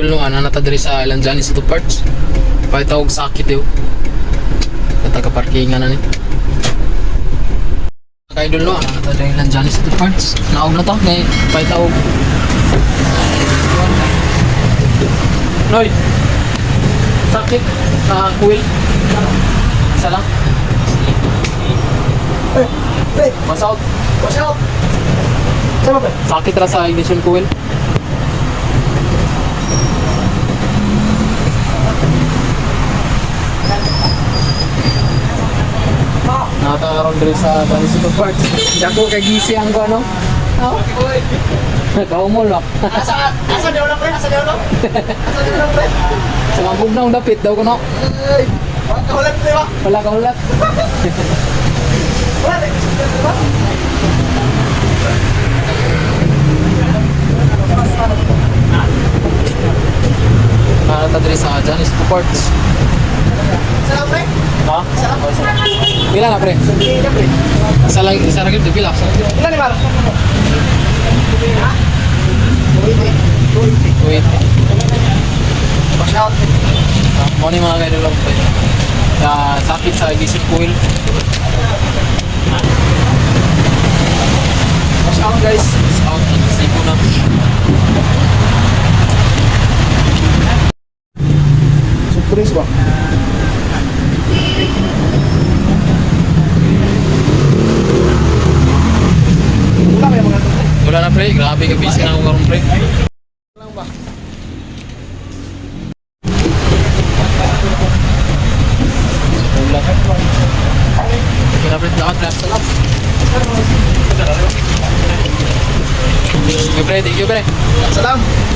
Yung ano nata diri sa Lanjanis ito parts. Paitawag sakit yo. Kataga parkingan na ni. Kay idol no, ano nata diri Lanjanis ito parts. Naog na to kay paitawag. Noy. Sakit. Ah, kuwil. Isa lang. Watch out. Watch out! Sama ba? Sakit ra sa ignition coil. Nakakaroon din sa transito part. Dako kay gisi ang ko, no? Oh. Kaumol, no? Asa, asa di ulang pre? Asa di ulang? Asa di ulang pre? Sa mabog na dapit daw ko, no? Ay! Wala ka ulit, di ba? Wala ka ulat. Wala, di ba? Para ta diri sa Janis lang pre? Ha? Pila na, pre? Isa lang, isa lang yung pila. Ilan ni Mar? Wait. Watch out. Mo ni mga ganun lang pre. Sa sakit sa ignition coil. Watch out guys. It's out. Sipo na. Surprise ba? Wala may mga ito pre. Wala na pre, grabe ka busy na ako karon pre. Lang ba? Na pre, na. Thank you pre, thank you pre. Salam.